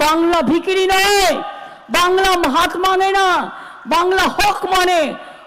বাংলা ভিকিরি নয় বাংলা হাত মানে না বাংলা হক মানে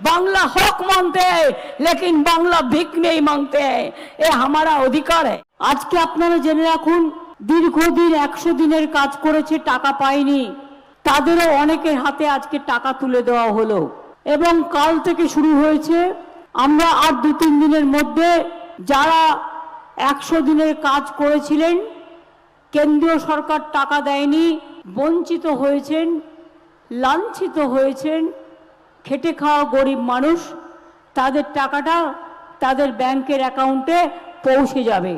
बांग्ला हक मानते हैं लेकिन बांग्ला भिक नहीं मांगते हैं ये हमारा अधिकार है আজকে আপনারা জেনে রাখুন দীর্ঘদিন একশো দিনের কাজ করেছে টাকা পায়নি তাদেরও অনেকের হাতে আজকে টাকা তুলে দেওয়া হলো এবং কাল থেকে শুরু হয়েছে আমরা আর দু তিন দিনের মধ্যে যারা একশো দিনের কাজ করেছিলেন কেন্দ্রীয় সরকার টাকা দেয়নি, বঞ্চিত হয়েছেন, লাঞ্ছিত হয়েছেন খেটে খাওয়া গরিব মানুষ। তাদের টাকাটা তাদের ব্যাংকের অ্যাকাউন্টে পৌঁছে যাবে।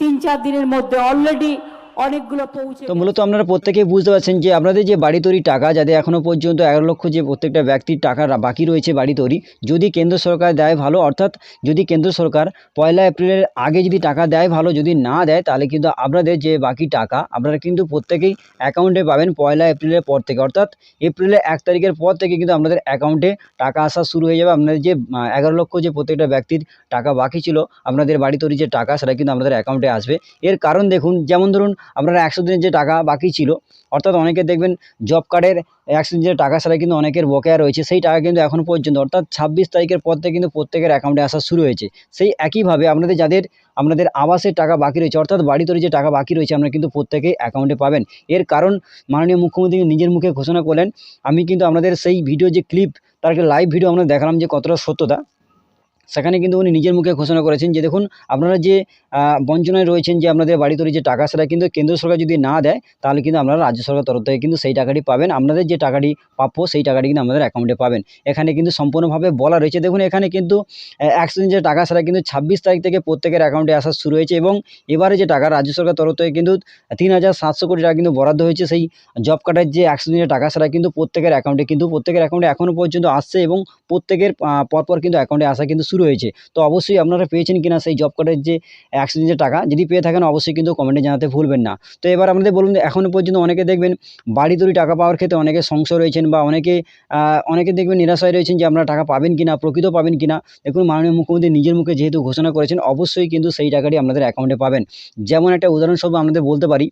তিন চার দিনের মধ্যে অলরেডি অনেকগুলো পৌঁছে তো মূলত আপনারা প্রত্যেকেই বুঝতে পারছেন যে আপনাদের যে বাড়ি তৈরি টাকা যাদের এখনও পর্যন্ত এগারো লক্ষ যে প্রত্যেকটা ব্যক্তির টাকা বাকি রয়েছে বাড়ি তৈরি যদি কেন্দ্র সরকার দেয় ভালো অর্থাৎ যদি কেন্দ্র সরকার পয়লা এপ্রিলের আগে যদি টাকা দেয় ভালো যদি না দেয় তাহলে কিন্তু আপনাদের যে বাকি টাকা আপনারা কিন্তু প্রত্যেকেই অ্যাকাউন্টে পাবেন পয়লা এপ্রিলের পর থেকে। অর্থাৎ এপ্রিলের এক তারিখের পর থেকে কিন্তু আপনাদের অ্যাকাউন্টে টাকা আসা শুরু হয়ে যাবে। আপনাদের যে এগারো লক্ষ যে প্রত্যেকটা ব্যক্তির টাকা বাকি ছিল আপনাদের বাড়ি তৈরি যে টাকা সেটা কিন্তু আপনাদের অ্যাকাউন্টে আসবে। এর কারণ দেখুন যেমন ধরুন আপনারা একশো দিনের যে টাকা বাকি ছিল, অর্থাৎ অনেকে দেখবেন জব কার্ডের একশো দিনের টাকা ছাড়া কিন্তু অনেকের বকেয়া রয়েছে, সেই টাকা কিন্তু এখন পর্যন্ত, অর্থাৎ ছাব্বিশ তারিখের পর থেকে কিন্তু প্রত্যেকের অ্যাকাউন্টে আসা শুরু হয়েছে। সেই একইভাবে আপনাদের যাদের, আপনাদের আবাসের টাকা বাকি রয়েছে, অর্থাৎ বাড়ি তৈরি যে টাকা বাকি রয়েছে, আপনারা কিন্তু প্রত্যেকেই অ্যাকাউন্টে পাবেন। এর কারণ মাননীয় মুখ্যমন্ত্রী নিজের মুখে ঘোষণা করলেন। আমি কিন্তু আপনাদের সেই ভিডিও যে ক্লিপ তার লাইভ ভিডিও আমরা দেখালাম যে কতটা সত্যতা। সেখানে কিন্তু উনি নিজের মুখে ঘোষণা করেছেন যে দেখুন, আপনারা যে বঞ্চনায় রয়েছেন যে আপনাদের বাড়ি তৈরি যে টাকা, সেটা কিন্তু কেন্দ্র সরকার যদি না দেয়, তাহলে কিন্তু আপনারা রাজ্য সরকার তরফ থেকে কিন্তু সেই টাকাটি পাবেন। আপনাদের যে টাকাটি প্রাপ্য, সেই টাকাটি কিন্তু আমাদের অ্যাকাউন্টে পাবেন। এখানে কিন্তু সম্পূর্ণভাবে বলা রয়েছে, দেখুন এখানে কিন্তু দিন যে টাকা সেটা কিন্তু ছাব্বিশ তারিখ থেকে প্রত্যেকের অ্যাকাউন্টে আসা শুরু হয়েছে এবং এবারে যে টাকা রাজ্য সরকার তরফ থেকে কিন্তু তিন হাজার সাতশো কোটি টাকা কিন্তু বরাদ্দ হয়েছে, সেই জব কার্ডের যে দিনের টাকা, সেটা কিন্তু প্রত্যেকের অ্যাকাউন্টে কিন্তু প্রত্যেকের অ্যাকাউন্টে এখনও পর্যন্ত আসছে এবং প্রত্যেকের পরপর কিন্তু অ্যাকাউন্টে আসা কিন্তু শুরু হয়েছে তো অবশ্যই আপনারা পেয়েছেন কিনা সেই জব কার্ডের যে দিনের টাকা, যদি পেয়ে থাকেন অবশ্যই কিন্তু কমেন্টে জানাতে ভুলবেন না। তো এবার আমাদের বলুন এখনও পর্যন্ত অনেকে দেখবেন বাড়ি তৈরি টাকা পাওয়ার ক্ষেত্রে অনেকে সংশয় রয়েছেন বা অনেকে অনেকে দেখবেন নিরাশয় রয়েছেন যে আপনারা টাকা পাবেন কিনা, প্রকৃত পাবেন কিনা। দেখুন, মাননীয় মুখ্যমন্ত্রী নিজের মুখে যেহেতু ঘোষণা করেছেন, অবশ্যই কিন্তু সেই টাকাটি আপনাদের অ্যাকাউন্টে পাবেন। যেমন একটা উদাহরণস্বরূপ আমাদের বলতে পারি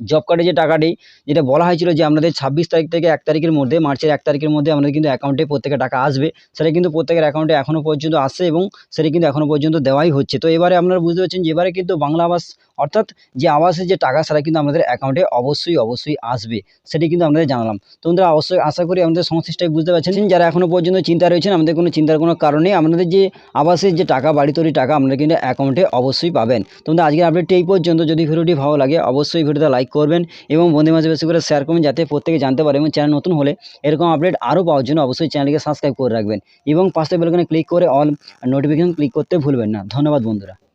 জব কার্ডে যে টাকাটি, যেটা বলা হয়েছিল যে আপনাদের ছাব্বিশ তারিখ থেকে এক তারিখের মধ্যে, মার্চের এক তারিখের মধ্যে আমাদের কিন্তু অ্যাকাউন্টে প্রত্যেকের টাকা আসবে। সেটা কিন্তু প্রত্যেকের অ্যাকাউন্টে এখনও পর্যন্ত আসছে এবং সেটা কিন্তু এখনও পর্যন্ত দেওয়াই হচ্ছে। তো এবারে আপনারা বুঝতে পারছেন যে এবারে কিন্তু বাংলা আবাস, অর্থাৎ যে আবাসের যে টাকা, সেটা কিন্তু আমাদের অ্যাকাউন্টে অবশ্যই অবশ্যই আসবে। সেটি কিন্তু আমাদের জানালাম। তো বন্ধুরা, অবশ্যই আশা করি আমাদের সমস্যাটাই বুঝতে পারছেন। যারা এখনও পর্যন্ত চিন্তা রয়েছেন, আমাদের কোনো চিন্তার কোনো কারণে আপনাদের যে আবাসের যে টাকা, বাড়ি তৈরি টাকা, আপনারা কিন্তু অ্যাকাউন্টে অবশ্যই পাবেন। তো বন্ধুরা, আজকের আপডেটটি এই পর্যন্ত। যদি ভিডিওটি ভালো লাগে, অবশ্যই ভিডিওটা লাইক করবেন এবং বন্ধুদের মাঝে বেশি করে শেয়ার করবেন যাতে প্রত্যেকে জানতে পারে এবং চ্যানেল নতুন হলে এরকম আপডেট আরও পাওয়ার জন্য অবশ্যই চ্যানেলকে সাবস্ক্রাইব করে রাখবেন। এবং পাশে বেলকনে ক্লিক করে অল নোটিফিকেশন ক্লিক করতে ভুলবেন না। ধন্যবাদ বন্ধুরা।